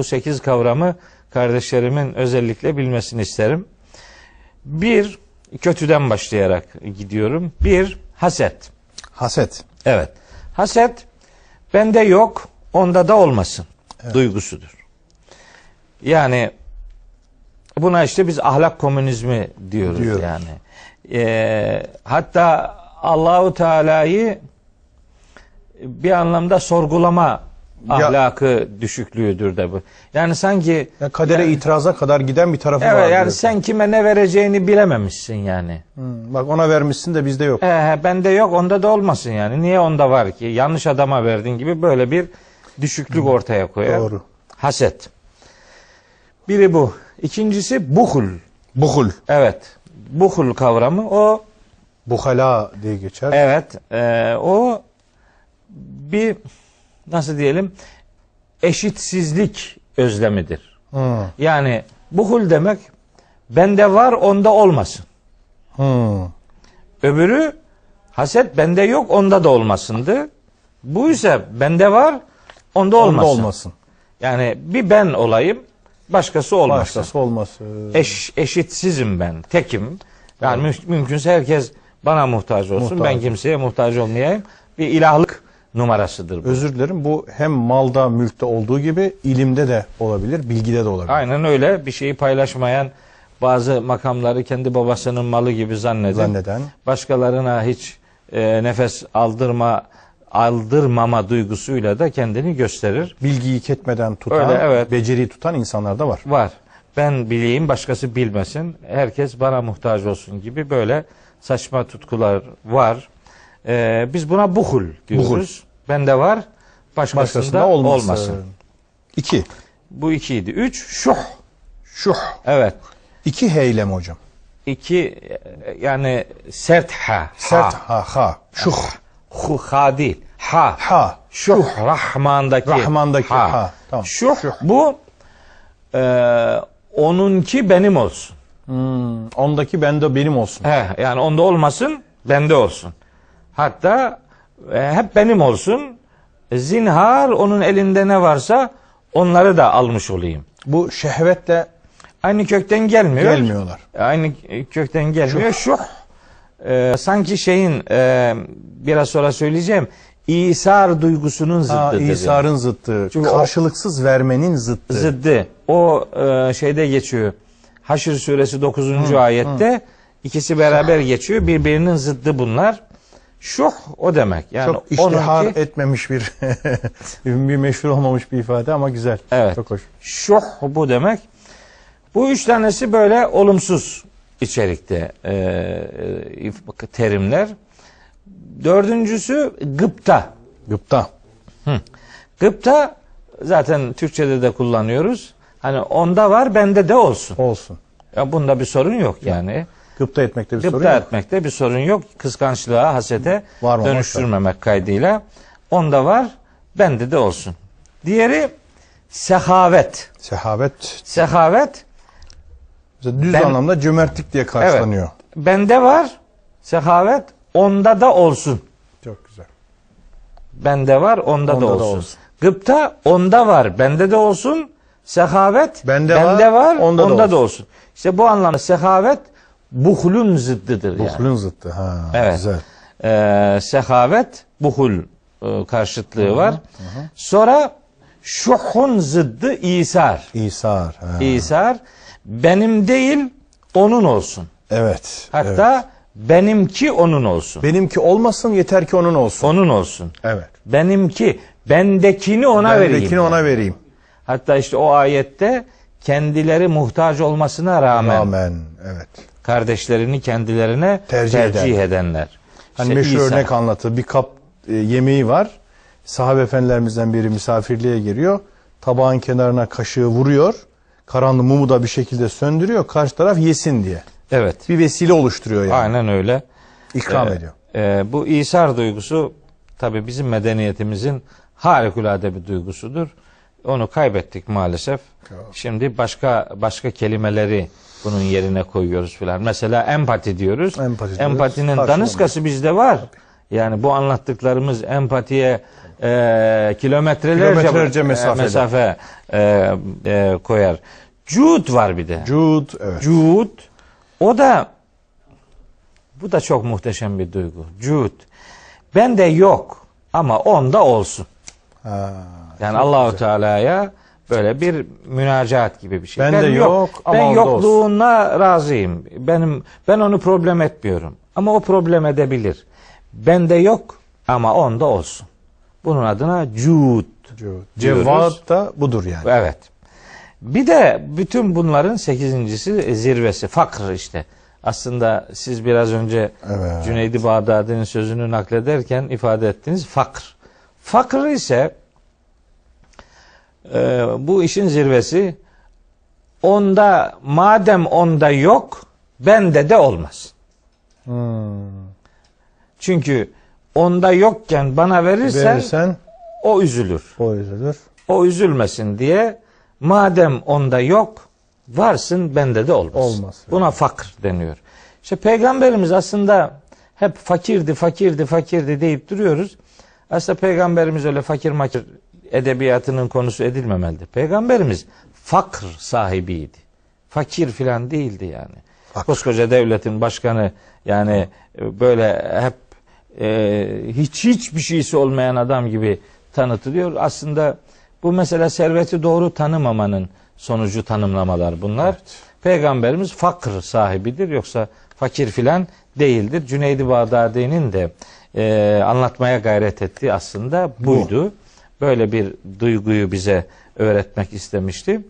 Bu sekiz kavramı kardeşlerimin özellikle bilmesini isterim. Bir, kötüden başlayarak gidiyorum. Bir, haset. Haset. Evet. Haset, bende yok, onda da olmasın duygusudur. Yani buna işte biz ahlak komünizmi diyoruz, Diyoruz. yani. Ee, hatta Allahu Teala'yı bir anlamda sorgulama Ya- ahlakı düşüklüğüdür de bu. Yani sanki Ya kadere itiraza kadar giden bir tarafı var. evet yani diyorsun. sen kime ne vereceğini bilememişsin yani. Hmm, bak ona vermişsin de bizde yok. Ee, bende yok onda da olmasın yani. Niye onda var ki? Yanlış adama verdin gibi böyle bir düşüklük ortaya koyar. Doğru. Haset. Biri bu. İkincisi buhul. Buhul. Evet. Buhul kavramı o Buhala diye geçer. evet e, o bir nasıl diyelim eşitsizlik özlemidir. Hmm. Yani buhul demek bende var onda olmasın. Hmm. Öbürü haset bende yok onda da olmasındı. Bu ise bende var onda olmasın. Onda olmasın. Yani bir ben olayım başkası olmasın. Başkası olmasın. Eş, eşitsizim ben tekim. Yani mü- mümkünse herkes bana muhtaç olsun. Muhtaç. Ben kimseye muhtaç olmayayım. Bir ilahlık numarasıdır bu. Özür dilerim. Bu hem malda, mülkte olduğu gibi ilimde de olabilir, bilgide de olabilir. Aynen öyle bir şeyi paylaşmayan bazı makamları kendi babasının malı gibi zanneden, Zanneden. başkalarına hiç e, nefes aldırma aldırmama duygusuyla da kendini gösterir. Bilgiyi ketmeden tutan, Öyle, evet. beceriyi tutan insanlar da var. Var. Ben bileyim başkası bilmesin. Herkes bana muhtaç olsun gibi böyle saçma tutkular var. E, biz buna buhul diyoruz. Buhul. Bende var başkasında, Başkasında olmasın. olmasın. İki. Bu ikiydi. Üç şuh. Şuh. Evet. İki heylem hocam. İki e, yani sert ha. Sert Ha. ha ha. Şuh. Hu ha değil. Ha. Ha. Şuh. Rahman'daki. Rahman'daki ha. Tamam. Şuh. Şuh. Bu e, onunki benim olsun. Hmm, ondaki bende benim olsun. He, yani onda olmasın, bende olsun. Hatta e, hep benim olsun. Zinhar onun elinde ne varsa onları da almış olayım. Bu şehvetle Aynı kökten gelmiyor. gelmiyorlar. Aynı kökten gelmiyor. Şu e, sanki şeyin e, biraz sonra söyleyeceğim. İsar duygusunun Ha, zıddıdır. İsa'nın zıttı. Çünkü o- Karşılıksız vermenin zıttı. Zıddı. O e, şeyde geçiyor. Haşr suresi 9. ayette ikisi beraber geçiyor. Birbirinin zıddı bunlar. Şuh o demek. Yani Çok iştihar onunki- etmemiş bir bir meşhur olmamış bir ifade ama güzel. Evet. Çok hoş. Şuh bu demek. Bu üç tanesi böyle olumsuz içerikte e, e, terimler. Dördüncüsü gıpta. Gıpta. Gıpta zaten Türkçe'de de kullanıyoruz. Hani onda var bende de olsun. Olsun. Ya bunda bir sorun yok yani. Gıpta etmekte bir sorun Gıpta yok. etmekte bir sorun yok. Kıskançlığa, hasete Varmamak dönüştürmemek kaydıyla. Onda var, bende de olsun. Diğeri sehavet. Sehavet Sehavet mesela düz Ben- anlamda cömertlik diye karşılanıyor. bende var. Sehavet onda da olsun. Çok güzel. Bende var, onda, Onda da da olsun. olsun. Gıpta onda var, bende de olsun. Sehavet Bende bende var, var, onda onda, da da, olsun. İşte bu anlamda sehavet buhlun zıddıdır yani. Buhlun zıttı. Ha, Evet. Güzel. Ee, sehavet buhul e, karşıtlığı var. Sonra şuhun zıddı İsar. İsar. Ha. İsar benim değil onun olsun. Evet. Hatta evet. benimki onun olsun. benimki olmasın yeter ki onun olsun. Onun olsun. Evet. Benimki bendekini ona vereyim. Bendekini ona vereyim. Hatta işte o ayette kendileri muhtaç olmasına rağmen, Amen. Evet. Kardeşlerini kendilerine Tercih tercih, eden. edenler. Hani İşte meşhur İsa. örnek anlatı. Bir kap e, yemeği var. Sahabe efendilerimizden biri misafirliğe giriyor. Tabağın kenarına kaşığı vuruyor. Karanlığı mumu da bir şekilde söndürüyor. Karşı taraf yesin diye. Evet. Bir vesile oluşturuyor yani. Aynen öyle. İkram Ee, ediyor. e, bu İsar duygusu tabii bizim medeniyetimizin harikulade bir duygusudur. Onu kaybettik maalesef. Şimdi başka başka kelimeleri bunun yerine koyuyoruz filan. Mesela empati diyoruz. Empati diyoruz. Empatinin daniskası bizde var. Yani bu anlattıklarımız empatiye e, kilometrelerce, Kilometrelerce e, mesafede. mesafe e, e, koyar. Cud var bir de. Cud evet. Cud o da bu da çok muhteşem bir duygu. Cud. Bende yok ama onda olsun. Ha, Yani Allahu. Teala'ya böyle bir münacaat gibi bir şey. Bende Ben yok ama ben onda olsun. yokluğuna razıyım. Benim ben onu problem etmiyorum. Ama o problem edebilir. Bende yok ama onda olsun. Bunun adına cud. Cevat da budur yani. Evet. Bir de bütün bunların sekizincisi zirvesi. Fakr işte. Aslında siz biraz önce Evet. Cüneydi Bağdadi'nin sözünü naklederken ifade ettiğiniz fakr. Fakr ise e, bu işin zirvesi onda madem onda yok bende de olmaz. Hmm. Çünkü onda yokken bana verirsen Verirsen o üzülür. o üzülür. O üzülmesin diye madem onda yok varsın bende de olmaz. Olmaz. Buna fakr deniyor. İşte peygamberimiz aslında hep fakirdi fakirdi fakirdi deyip duruyoruz. Aslında peygamberimiz öyle fakir makir edebiyatının konusu edilmemelidir. Peygamberimiz fakr sahibiydi. Fakir filan değildi yani. Fakr. Koskoca devletin başkanı yani e, böyle hep e, hiç hiçbir şeysi olmayan adam gibi tanıtılıyor. Aslında bu mesela serveti doğru tanımamanın sonucu tanımlamalar bunlar. Peygamberimiz fakr sahibidir yoksa fakir filan değildir. Cüneydi Bağdadi'nin de e, anlatmaya gayret ettiği aslında buydu. Böyle bir duyguyu bize öğretmek istemişti.